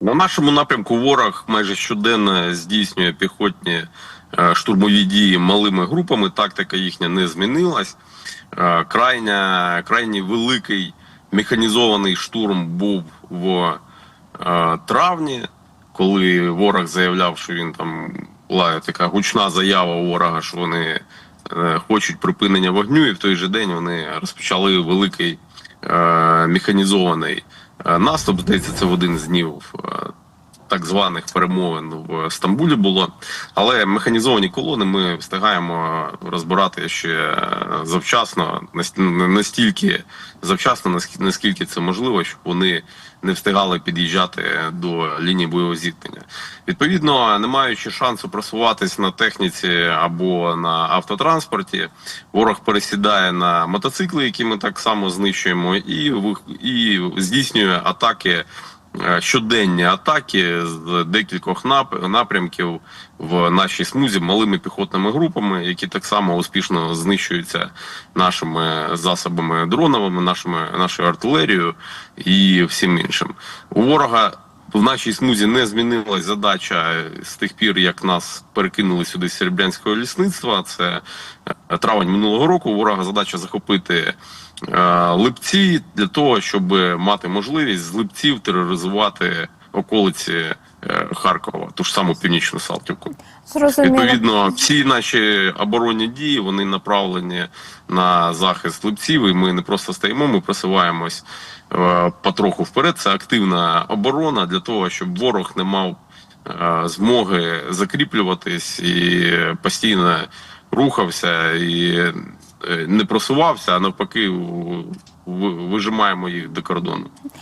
На нашому напрямку ворог майже щоденно здійснює піхотні е, штурмові дії малими групами. Тактика їхня не змінилась. Е, Крайня, крайній великий механізований штурм був в е, травні, коли ворог заявляв, що він там була така гучна заява ворога, що вони хочуть припинення вогню, і в той же день вони розпочали великий механізований наступ. Здається, це в один з днів так званих перемовин в Стамбулі було. Але механізовані колони ми встигаємо розбирати ще завчасно, настільки завчасно, наск- наскільки це можливо, щоб вони не встигали під'їжджати до лінії бойового зіткнення. Відповідно, не маючи шансу просуватись на техніці або на автотранспорті, ворог пересідає на мотоцикли, які ми так само знищуємо, і, і здійснює атаки щоденні атаки з декількох напрямків в нашій смузі малими піхотними групами, які так само успішно знищуються нашими засобами дроновими, нашими нашою артилерією і всім іншим. У ворога в нашій смузі не змінилась задача з тих пір, як нас перекинули сюди з серебрянського лісництва. Це е, травень минулого року. Ворога задача захопити е, липці для того, щоб мати можливість з липців тероризувати околиці е, Харкова, ту ж саму північну Салтівку. Зрозуміло. Відповідно, всі наші оборонні дії вони направлені на захист липців, і ми не просто стоїмо, ми просуваємось е, потроху вперед. Це активна оборона для того, щоб ворог не мав е, змоги закріплюватись і постійно рухався і е, не просувався, а навпаки, ви- вижимаємо їх до кордону.